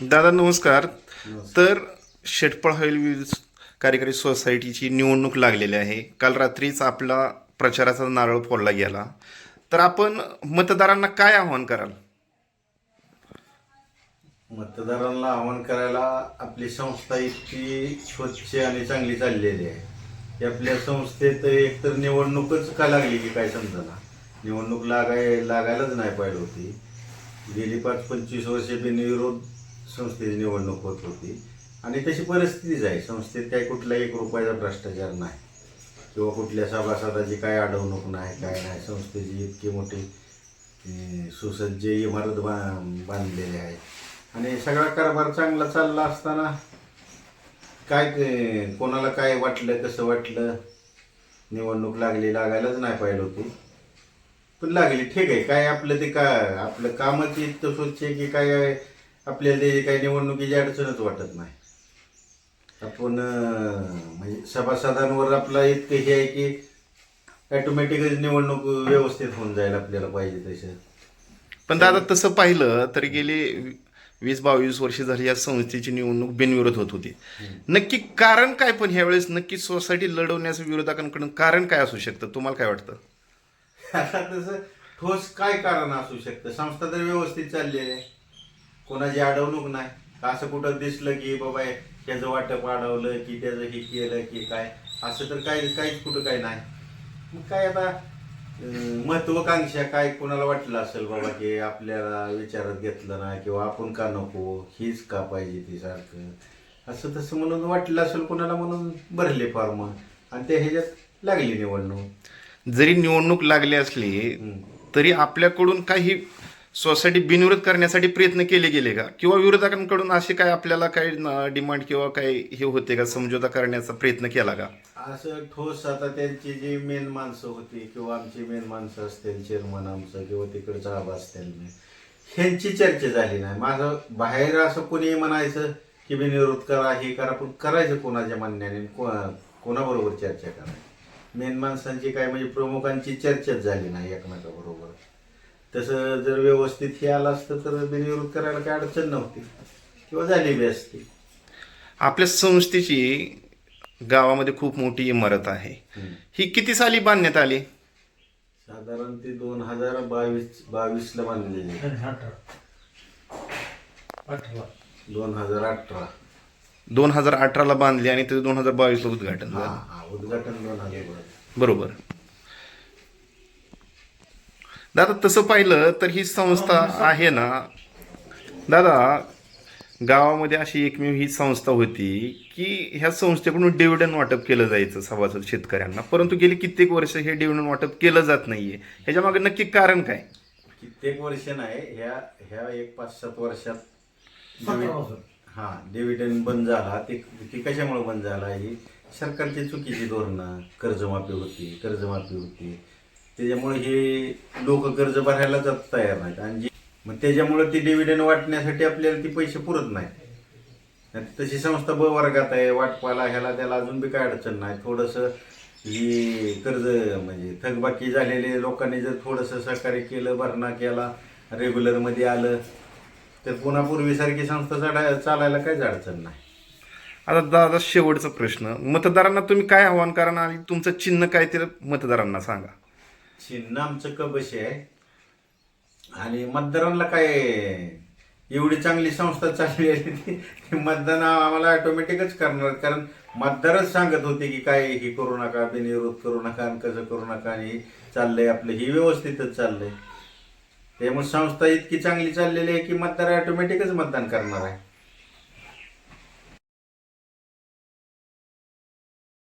दादा नमस्कार. तर शेटपळ हॉईल वीज कार्यकारी सोसायटीची निवडणूक लागलेली आहे. काल रात्रीच आपला प्रचाराचा नारळ फोडला गेला. तर आपण मतदारांना काय आव्हान कराल? मतदारांना आवाहन करायला आपली संस्था इतकी स्वच्छ आणि चांगली चाललेली आहे. की आपल्या संस्थेत एकतर निवडणूकच का लागली की काय समजना निवडणूक लागाय लागायलाच नाही पाहिजे होती. गेली पाच पंचवीस वर्षे बिनविरोध संस्थेची निवडणूक होत होती. आणि तशी परिस्थितीच आहे. संस्थेत काही कुठलाही एक रुपयाचा भ्रष्टाचार नाही. किंवा कुठल्या सभासदाची काय अडवणूक नाही काय नाही. संस्थेची इतकी मोठी सुसज्ज इमारत बा बांधलेली आहे. आणि सगळा कारभार चांगला चालला असताना काय ते- कोणाला काय वाटलं कसं वाटलं? निवडणूक लागली लागायलाच नाही पाहिलं होती. पण लागली ठीक आहे. काय आपलं ते का आपलं कामच इतकं स्वच्छ आहे की काय आपल्याला ते काही निवडणुकीची अडचणच वाटत नाही. आपण म्हणजे सभासदांवर आपला इतकं हे आहे की ॲटोमॅटिकच निवडणूक व्यवस्थित होऊन जाईल आपल्याला पाहिजे तसं. पण दादा तसं पाहिलं तर गेली वीस बावीस वर्षे झाली या संस्थेची निवडणूक बिनविरोध होत होती. नक्की कारण काय पण ह्यावेळेस? नक्की सोसायटी लढवण्याचं विरोधकांकडून कारण काय असू शकतं? तुम्हाला काय वाटतं? आता तसं ठोस काय कारण असू शकतं? संस्था तर व्यवस्थित चाललेली आहे. कोणाची अडवणूक नाही. असं कुठं दिसलं की बाबा हे- त्याचं वाटप अडवलं की त्याचं हे केलं की काय? असं तर काही काहीच कुठं काही नाही. मग काय आता महत्वाकांक्षा काय कोणाला वाटलं असेल बाबा की आपल्याला विचारात घेतलं नाही किंवा आपण का नको हीच का पाहिजे ती सारखं? असं तसं म्हणून वाटलं असेल कोणाला म्हणून भरले फॉर्म आणि त्या ह्याच्यात लागली निवडणूक. जरी निवडणूक लागली असली. तरी आपल्याकडून काही सोसायटी बिनविरोध करण्यासाठी प्रयत्न केले गेले का? किंवा विरोधकांकडून असे काय आपल्याला काही डिमांड किंवा काही हे होते का? समझोता करण्याचा प्रयत्न केला का? असं ठोस आता त्यांची जी मेन माणसं होती किंवा आमची मेन माणसं असतील चेअरमन आमचं किंवा तिकडचा आबा असतील ह्यांची चर्चा झाली नाही. माझं बाहेर असं कोणी म्हणायचं की बिनविरोध करा हे करा पण करायचं कोणाच्या म्हणण्याने कोणाबरोबर चर्चा करायची मेन माणसांची काय म्हणजे प्रमुखांची चर्चाच झाली नाही एकमेकाबरोबर. तसं जर व्यवस्थित हे आलं असतं तर बिनविरोध करायला काय अडचण नव्हती. किंवा झाली बी असती. आपल्या संस्थेची गावामध्ये खूप मोठी इमारत आहे. ही किती साली बांधण्यात आली? साधारण ते दोन हजार बावीस बावीस ला बांधलेली दोन हजार अठरा. दोन हजार अठराला बांधली आणि ते दोन हजार बावीसला उद्घाटन झालं. हा उद्घाटन दोन हजार बरोबर. दादा तसं पाहिलं तर ही संस्था आहे ना. दादा गावामध्ये अशी एकमेव ही संस्था होती की ह्या संस्थेकडून डिव्हिडंड वाटप केलं जायचं सभासद शेतकऱ्यांना. परंतु गेली कित्येक वर्ष हे डिव्हिडंड वाटप केलं जात नाहीये. ह्याच्या मागे नक्की कारण काय? कित्येक वर्ष नाही ह्या ह्या एक पाच सात वर्षात. हा डिव्हिडंड बंद झाला. ते ते कशामुळे बंद झाला? ही सरकारची चुकीची धोरणं. कर्जमाफी होती कर्जमाफी होती. त्याच्यामुळे हे लोक कर्ज भरायला जात तयार नाहीत. आणि जे मग त्याच्यामुळे ती डिव्हिडंड वाटण्यासाठी आपल्याला ती पैसे पुरत नाही तशी संस्था ब वर्गात आहे. वाटपाला ह्याला त्याला अजून बी काय अडचण नाही. थोडंसं ही कर्ज म्हणजे थकबाकी झालेले लोकांनी जर थोडंसं सहकार्य केलं भरणा केला रेग्युलरमध्ये आलं तर पुन्हा पूर्वीसारखी संस्था चढा चालायला काहीच अडचण नाही. आता दादा शेवटचा प्रश्न. मतदारांना तुम्ही काय आव्हान करा आणि तुमचं चिन्ह काय ते मतदारांना सांगा. चिन्ह आमचं कबशी आहे. आणि मतदारांना काय एवढी चांगली संस्था चालली आहे ती ते मतदान आम्हाला ऑटोमॅटिकच करणार. कारण मतदारच सांगत होते की काय हे करू नका बिनविरोध करू नका आणि कसं करू नका आणि चाललंय आपलं ही व्यवस्थितच चाललंय. त्यामुळे संस्था इतकी चांगली चाललेली आहे की मतदार ऑटोमॅटिकच मतदान करणार आहे.